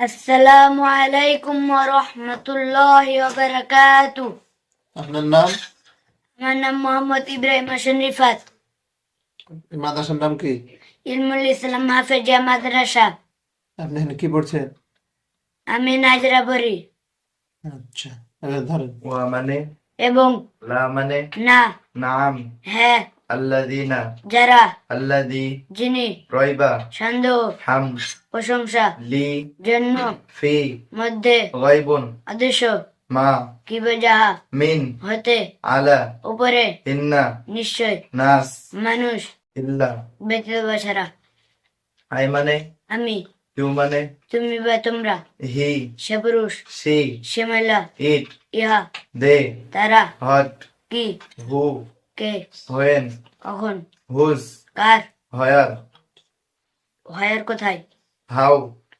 আসসালামু আলাইকুম ওয়া রাহমাতুল্লাহি ওয়া বারাকাতু আপনার নাম? আমার নাম মোহাম্মদ ইব্রাহিম হোসেন রিফাত। এই মাদ্রাসার নাম কি? ইলমুল ইসলাম হাফেজিয়া মাদ্রাসা। আপনি এখানে কি পড়ছেন? আমি নাজরা পড়ি। আচ্ছা এবার ধরেন। ওয়া মানে? এবং লা মানে? না। নাম? হ্যাঁ। আল্লাযিনা যারা আল্লাযী যিনি রয়বা সন্দেহ হামদ প্রশংসা লি জন্য ফি মধ্যে গায়বুন আদর্শ মা কি যাহা মিন হতে আলা উপরে ইন্না নিশ্চয় নাস মানুষ ইল্লা। ব্যতীত বছরা আই মানে? আমি। ইউ মানে? তুমি বা তোমরা? হি। সে পুরুষ? সি। সে মহিলা? ইট। ইহা? দে। তারা? হট। কি? হু। কে? হোয়েন। কখন? হুজ। কার? হয়ার। ভয়ের কোথায়? হাউ।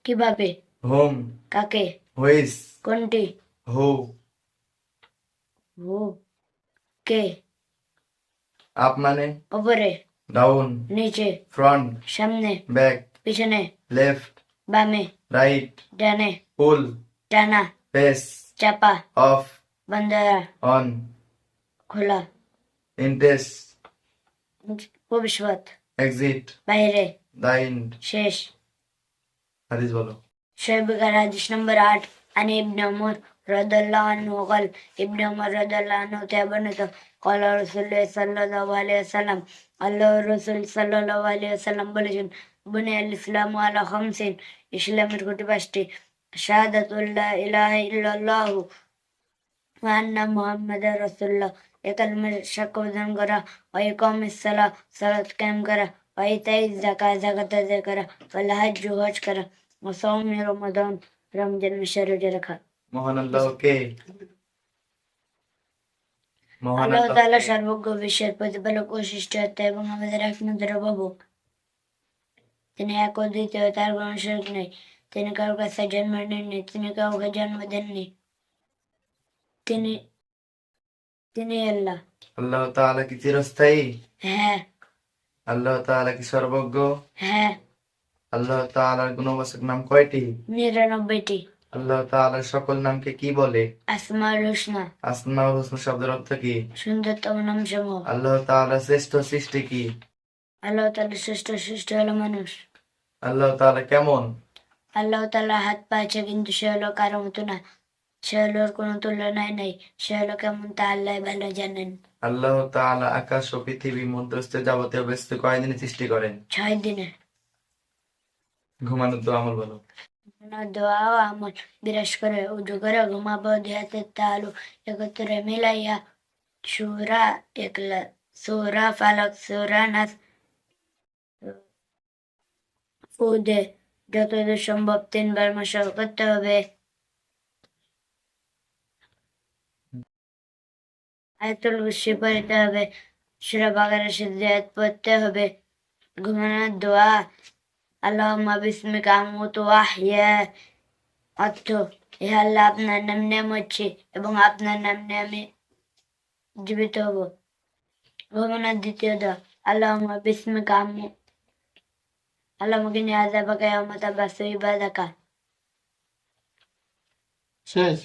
কীভাবে? হোম। কাকে? হুইস। কোনটি? হু। হু। কে? আপ মানে? উপরে ডাউন। নিচে। ফ্রন্ট। সামনে। ব্যাক। পিছনে। লেফট। বামে। রাইট। ডানে। পুল। টানা। পেস। চাপা। অফ। বন্ধরা অন। খোলা। ইন্টারেস্ট ভবিষ্যৎ। এক্সিট বাইরে। দাইন শেষ। হাদিস বলো। শোয়েব হাদিস নম্বর আট আনি ইবনে ওমর রাদিয়াল্লাহু আনহু قال ইবনে ওমর রাদিয়াল্লাহু আনহু তে বর্ণিত قال রাসূল সাল্লাল্লাহু আলাইহি ওয়াসাল্লাম আল্লাহ রাসূল সাল্লাল্লাহু আলাইহি ওয়াসাল্লাম বলেছেন বুনিয়াল ইসলাম আলা খামসিন ইসলামের কোটি পাঁচটি। শাহাদাতুল্লাহ ইলাহা ইল্লাল্লাহু ওয়া আন্না মুহাম্মাদার রাসূলুল্লাহ। একালমের সাক্ষ্য প্রদান করা ওয়া ইকামিস সালাহ সালাত কায়েম করা ওয়া ইতাই যাকাত যাকাত আদায় করা ওয়া হজ হজ করা ও সৌমি রমাদান রমজান মাসে রোজা রাখা মহান আল্লাহকে মহান আল্লাহ আল্লাহ তাআলা সর্বজ্ঞ বিশ্বের প্রতিপালক ও সৃষ্টিকর্তা এবং আমাদের একমাত্র অভিভাবক তিনি এক ও দ্বিতীয় তার কোনো শরিক নেই তিনি কারোর কাছে জন্ম নেননি তিনি কাউকে জন্ম দেননি তিনি তিনি আল্লাহ। আল্লাহ তাআলা কি চিরস্থায়ী? হ্যাঁ। আল্লাহ তাআলা কি সর্বজ্ঞ? হ্যাঁ। আল্লাহ তাআলার গুণবাচক নাম কয়টি? নিরানব্বইটি। আল্লাহ তাআলার সকল নামকে কি বলে? আসমাউল হুসনা। আসমাউল হোসেন শব্দের অর্থ কি? সুন্দরতম নাম সমূহ আল্লাহ তাআলার শ্রেষ্ঠ সৃষ্টি কি? আল্লাহ তাআলা শ্রেষ্ঠ সৃষ্টি হলো মানুষ। আল্লাহ তাআলা কেমন? আল্লাহ তাআলা হাত পা আছে কিন্তু সে হলো কারও মতো না। সে হলো ওর কোনো তুলনায় নেই সে কেমন তা আল্লাহ ভালো জানেন আল্লাহ তাআলা আকাশ ও পৃথিবী মধ্যস্থ যাবতীয় বস্তু কয়দিনে সৃষ্টি করেন ছয় দিনে ঘুমানোর তো আমল বলো দোয়া ও আমল বিরাজ করে উজু করে ঘুমাবো দেহাতে তালু একত্রে মিলাইয়া সুরা একলা সুরা ফালক সুরা নাস ফুদে যতদূর সম্ভব তিনবার মশাল করতে হবে আয়াতুল কুরসি পড়তে হবে। সুরা বাগারের সিদ্ধাত পড়তে হবে। ঘুমানোর দোয়া। আল্লাহুম্মা বিসমিকা আমুতু ওয়া আহইয়া অর্থ, হে আল্লাহ, আপনার নাম নিয়ে মরছি এবং আপনার নাম নিয়ে আমি জীবিত হব। ঘুমানোর দ্বিতীয় দোয়া, আল্লাহুম্মা বিসমিকা আমু আল্লাহ মুকে নিয়ে আজাবাকা ইয়ামাতা বাসু ইবাদাকা শেষ।